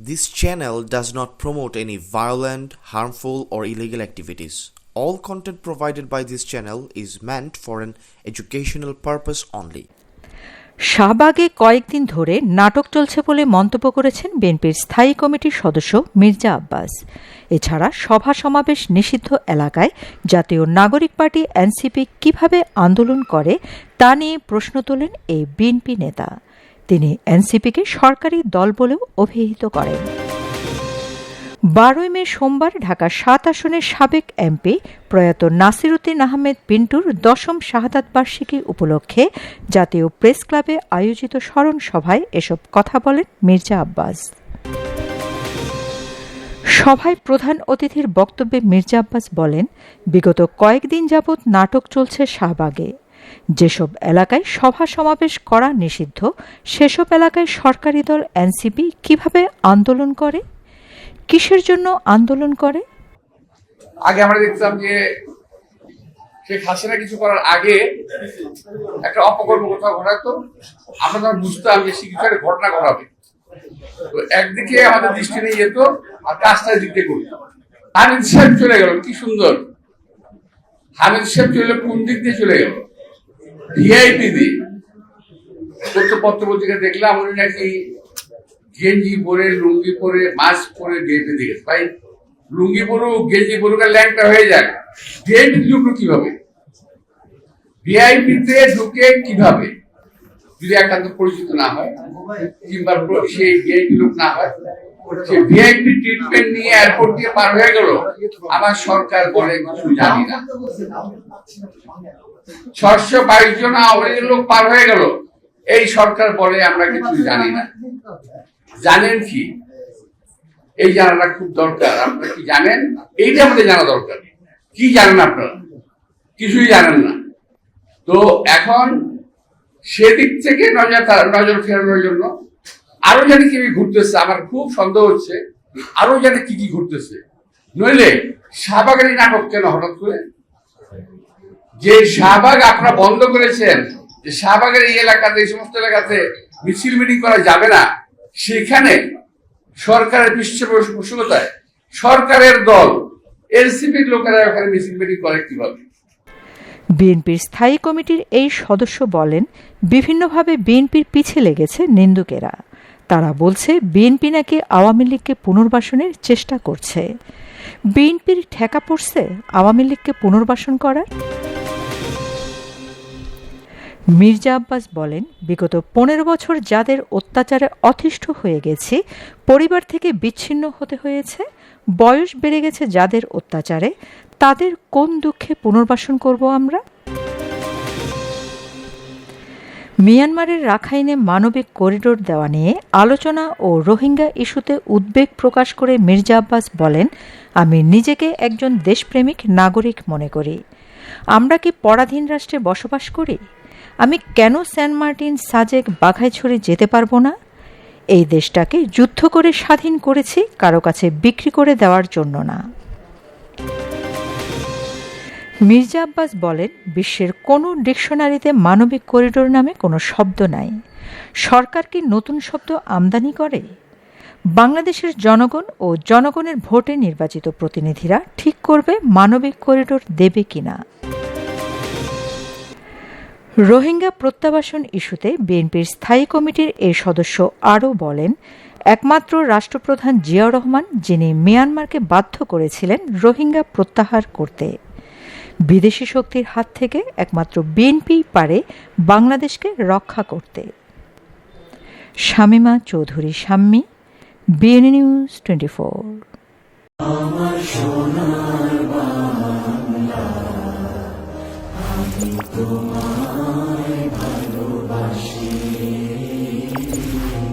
This channel does not promote any violent, harmful, or illegal activities. All content provided by this channel is meant for an educational purpose only. শাহবাগে কয়েকদিন ধরে নাটক চলছে বলে মন্তব্য করেছেন বিএনপির স্থায়ী কমিটির সদস্য মির্জা আব্বাস এছাড়া সভা সমাবেশ নিষিদ্ধ এলাকায় জাতীয় নাগরিক পার্টি এনসিপি কীভাবে আন্দোলন করে তা নিয়ে প্রশ্ন তোলেন এই বিএনপি নেতা তিনি এনসিপিকে সরকারি দল বলেও অভিহিত করেন। বারোই মে সোমবার ঢাকা সাত আসনের সাবেক এমপি প্রয়াত নাসিরুদ্দিন আহমেদ পিন্টুর দশম শাহাদাত বার্ষিকী উপলক্ষে জাতীয় প্রেস ক্লাবে আয়োজিত স্মরণ সভায় এসব কথা বলেন মির্জা আব্বাস। সভায় প্রধান অতিথির বক্তব্যে মির্জা আব্বাস বলেন, বিগত কয়েকদিন যাবৎ নাটক চলছে শাহবাগে। যেসব এলাকায় সভা সমাবেশ করা নিষিদ্ধ, সেসব এলাকায় সরকারি দল এনসিপি কীভাবে আন্দোলন করে? কিসের জন্য আন্দোলন করে? আগে আমরা দেখতাম যে শেখ হাসিনা কিছু করার আগে একটা অপকর্ম কোথাও ঘটাতো, আমরা তখন বুঝতাম যে একটা ঘটনা ঘটাবে। তো একদিকে আমাদের দৃষ্টি নিয়ে যেত আর কাজটা দিক দিয়ে করতো। হামিদ সাহেব চলে গেল, কি সুন্দর। হামিদ সাহেব চলে কোন দিক দিয়ে চলে গেল? ভিআইপি দিয়ে তথ্য পত্র পত্রিকা দেখলাম উনি নাকি গেঞ্জি পরে, লুঙ্গি পরে মাস্ক পরে ভিআইপি দিয়ে ভাই, লুঙ্গি পরুক গেঞ্জি আর ল্যাংটা হয়ে যাক। ভিআইপি ঢুকলো কীভাবে? ভিআইপিতে ঢুকে কীভাবে? যদি একান্ত পরিচিত না হয়, কিংবা সেই ভিআইপি লোক না হয় ভিআইপি ট্রিটমেন্ট নিয়ে এয়ারপোর্ট দিয়ে পার হয়ে গেল। আমার সরকার বলে কিছু জানি না। ছশো বাইশ জন আওয়ামী লোক পার হয়ে গেল। এই সরকার বলে আমরা কিছু জানি না। জানেন কি? এই জানাটা খুব দরকার। আপনারা কি জানেন? এইটা আমাদের জানা দরকার। কি জানেন আপনারা? কিছুই জানেন না। তো এখন সেদিক থেকে নজর নজর ফেরানোর জন্য আরও জানি কি ঘুরতেছে? আমার খুব সন্দেহ হচ্ছে আরও জানি কি কি ঘুরতেছে। নইলে শাহবাগের নাটক কেন হঠাৎ করে? যে শাহবাগ আপনারা বন্ধ করেছেন, যে শাহবাগের এই এলাকাতে, এই সমস্ত এলাকাতে মিছিল মিটিং করা যাবে না, সেখানে সরকারের পৃষ্ঠপোষকতায় সরকারের দল, এনসিপির লোকেরা ওখানে মিছিল মিটিং করে কীভাবে? বিএনপির স্থায়ী কমিটির এই সদস্য বলেন, বিভিন্নভাবে বিএনপির পিছে লেগেছে নিন্দুকেরা। তারা বলছে, বিএনপি নাকি আওয়ামী লীগকে পুনর্বাসনের চেষ্টা করছে। বিএনপির ঠেকা পড়ছে আওয়ামী লীগকে পুনর্বাসন করার? মির্জা আব্বাস বলেন, বিগত পনেরো বছর যাদের অত্যাচারে অতিষ্ঠ হয়ে গেছি, পরিবার থেকে বিচ্ছিন্ন হতে হয়েছে, বয়স বেড়ে গেছে যাদের অত্যাচারে, তাদের কোন দুঃখে পুনর্বাসন করব আমরা? মিয়ানমারের রাখাইনে মানবিক করিডোর দেওয়া নিয়ে আলোচনা ও রোহিঙ্গা ইস্যুতে উদ্বেগ প্রকাশ করে মির্জা আব্বাস বলেন, আমি নিজেকে একজন দেশপ্রেমিক নাগরিক মনে করি। আমরা কি পরাধীন রাষ্ট্রে বসবাস করি? আমি কেন সেন্ট মার্টিন সাজেক বাঘাইছড়ি যেতে পারব না? এই দেশটাকে যুদ্ধ করে স্বাধীন করেছি কারও কাছে বিক্রি করে দেওয়ার জন্য না। মির্জা আব্বাস বলেন, বিশ্বের কোনো ডিকশনারিতে মানবিক করিডোর নামে কোনো শব্দ নাই। সরকার কি নতুন শব্দ আমদানি করে? বাংলাদেশের জনগণ ও জনগণের ভোটে নির্বাচিত প্রতিনিধিরা ঠিক করবে মানবিক করিডোর দেবে কিনা। রোহিঙ্গা প্রত্যাবাসন ইস্যুতে বিএনপির স্থায়ী কমিটির এই সদস্য আরও বলেন, একমাত্র রাষ্ট্রপ্রধান জিয়াউর রহমান, যিনি মিয়ানমারকে বাধ্য করেছিলেন রোহিঙ্গা প্রত্যাহার করতে। বিদেশি শক্তির হাত থেকে একমাত্র বিএনপি পারে বাংলাদেশকে রক্ষা করতে। Shamima Chowdhury, Shammi BNA news twenty four